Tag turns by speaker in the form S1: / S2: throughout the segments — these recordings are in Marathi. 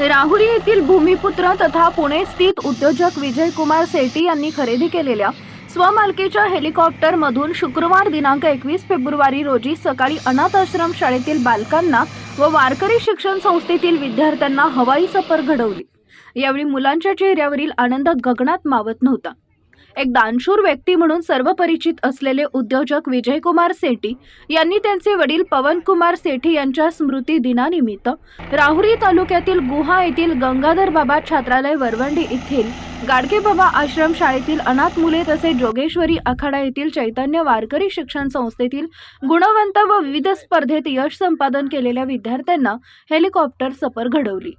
S1: राहुरी येथील भूमिपुत्र तथा पुणे स्थित उद्योजक विजयकुमार सेठी यांनी खरेदी केलेल्या स्वमालकीच्या हेलिकॉप्टरमधून शुक्रवार दिनांक एकवीस फेब्रुवारी रोजी सकाळी अनाथ आश्रम शाळेतील बालकांना व वारकरी शिक्षण संस्थेतील विद्यार्थ्यांना हवाई सफर घडवली. यावेळी मुलांच्या चेहऱ्यावरील आनंद गगनात मावत नव्हता. एक दानशूर व्यक्ती म्हणून सर्व परिचित असलेले उद्योजक विजयकुमार सेठी यांनी त्यांचे वडील पवनकुमार सेठी यांच्या स्मृती दिनानिमित्त राहुरी तालुक्यातील गुहा येथील गंगाधर बाबा छात्रालय वरवंडी येथील गाडगे बाबा आश्रम शाळेतील अनाथ मुले तसेच जोगेश्वरी आखाडा येथील चैतन्य वारकरी शिक्षण संस्थेतील गुणवंत व विविध स्पर्धेत यश संपादन केलेल्या विद्यार्थ्यांना हेलिकॉप्टर सफर घडवली.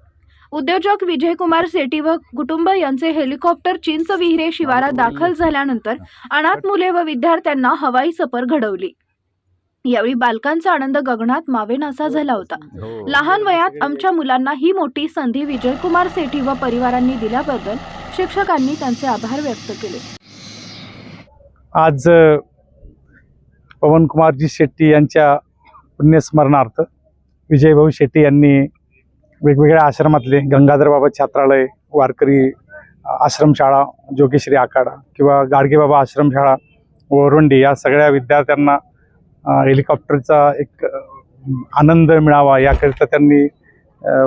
S1: उद्योजक विजयकुमार सेठी व कुटुंब यांचे हेलिकॉप्टर चिंच विहिरे शिवारात दाखल झाल्यानंतर अनाथ मुले व विद्यार्थ्यांना हवाई सफर घडवली. यावेळी बालकांचा आनंद गगनात मावेनासा झाला होता. लहान वयात आमच्या मुलांना ही मोठी संधी विजयकुमार सेठी व परिवारांनी दिल्याबद्दल शिक्षकांनी त्यांचे आभार व्यक्त केले.
S2: आज पवनकुमारजी शेट्टी यांच्या पुण्यस्मरणार्थ विजयभाऊ शेट्टी यांनी वेगवेगळ्या आश्रमातले गंगाधर बाबा छात्रालय वारकरी आश्रमशाळा जोगेश्री आखाडा किंवा गाडगेबाबा आश्रमशाळा वरुंडी या सगळ्या विद्यार्थ्यांना हेलिकॉप्टरचा एक आनंद मिळावा याकरिता त्यांनी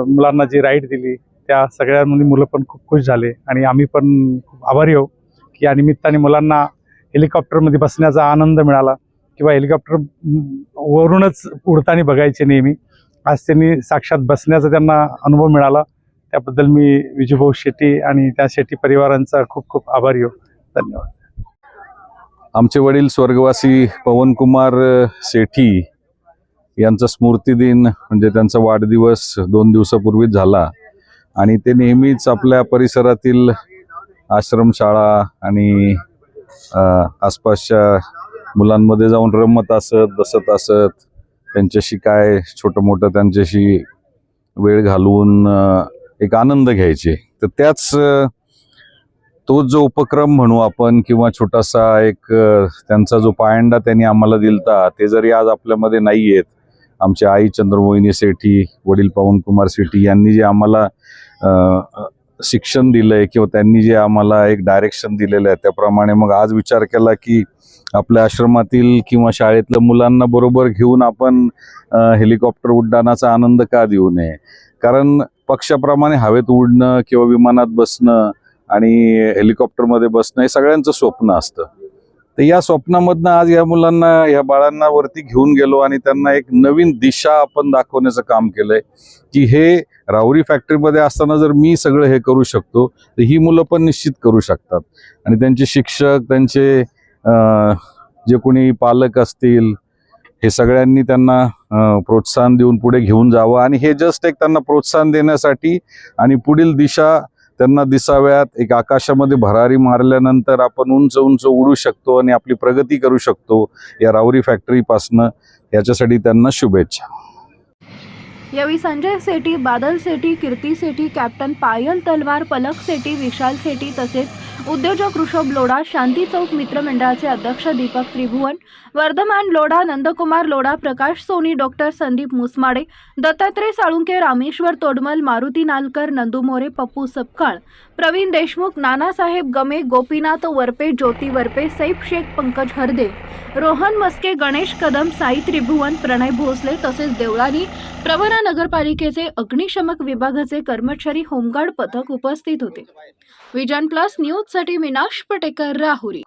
S2: मुलांना जी राईड दिली त्या सगळ्यांमध्ये मुलं पण खूप खुश झाले आणि आम्ही पण खूप आभारी आहो की या निमित्ताने मुलांना हेलिकॉप्टरमध्ये बसण्याचा आनंद मिळाला किंवा हेलिकॉप्टर वरूनच उडताना बघायचे नेहमी. आज त्यांनी साक्षात बसण्याचा त्यांना अनुभव मिळाला. त्याबद्दल मी विजूभाऊ शेट्टी आणि त्या शेट्टी परिवारांचा खूप खूप आभारी हो धन्यवाद.
S3: आमचे वडील स्वर्गवासी पवनकुमार शेठी सेठी यांचा स्मृतिदिन म्हणजे त्यांचा वाढदिवस दोन दिवसापूर्वीच झाला आणि ते नेहमीच आपल्या परिसरातील आश्रमशाळा आणि आसपासच्या मुलांमध्ये जाऊन रमत असत बसत असत त्यांच्याशी काय छोटं मोठं त्यांच्याशी वेळ घालवून एक आनंद घ्यायचे. तर त्याच तो जो उपक्रम म्हणू आपण किंवा छोटासा एक त्यांचा जो पायंडा त्यांनी आम्हाला दिलता ते जरी आज आपल्यामध्ये नाही आहेत आमची आई चंद्रमोहिनी सेठी वडील पवनकुमार सेठी यांनी जे आम्हाला शिक्षण दिलंय किंवा त्यांनी जे आम्हाला एक डायरेक्शन दिलेलं आहे त्याप्रमाणे मग आज विचार केला की आपल्या आश्रमातील किंवा शाळेतल्या मुलांना बरोबर घेऊन आपण हेलिकॉप्टर उड्डाणाचा आनंद का देऊ नये? कारण पक्षाप्रमाणे हवेत उडणं किंवा विमानात बसणं आणि हेलिकॉप्टरमध्ये बसणं हे सगळ्यांचं स्वप्न असतं. तर या स्वप्नामधनं आज या मुलांना या बाळांना वरती घेऊन गेलो आणि त्यांना एक नवीन दिशा आपण दाखवण्याचं काम केलंय. की हे राहुरी फॅक्टरीमध्ये असताना जर मी सगळं हे करू शकतो तर ही मुलं पण निश्चित करू शकतात. आणि त्यांचे शिक्षक त्यांचे जे कोणी पालक असतील हे सगळ्यांनी त्यांना प्रोत्साहन देऊन पुढे घेऊन जावं. आणि हे जस्ट एक त्यांना प्रोत्साहन देण्यासाठी आणि पुढील दिशा त्यांना दिसाव्यात. एक आकाशामध्ये भरारी मारल्यानंतर आपण उंच उंच उडू शकतो आणि आपली प्रगती करू शकतो या रावरी फॅक्टरीपासनं याच्यासाठी त्यांना शुभेच्छा.
S1: यावेळी संजय सेठी बादल सेठी कीर्ती सेठी कॅप्टन पायल तलवार पलक सेठी विशाल सेठी तसेच उद्योजक ऋषभ लोढा शांती चौक मित्रमंडळाचे अध्यक्ष दीपक त्रिभुवन वर्धमान लोढा नंदकुमार लोढा प्रकाश सोनी डॉक्टर संदीप मुसमाडे दत्तात्रय साळुंके रामेश्वर तोडमल मारुती नालकर नंदू मोरे पप्पू सपकाळ प्रवीण देशमुख नानासाहेब गमे गोपीनाथ वरपे ज्योती वरपे सैफ शेख पंकज हरदे रोहन मस्के गणेश कदम साई त्रिभुवन प्रणय भोसले तसेच देवळाली प्रवरा नगरपालिकेचे अग्निशमक विभागाचे कर्मचारी होमगार्ड पथक उपस्थित होते. विजन प्लस न्यूज साठी विनाश पटेकर राहुरी.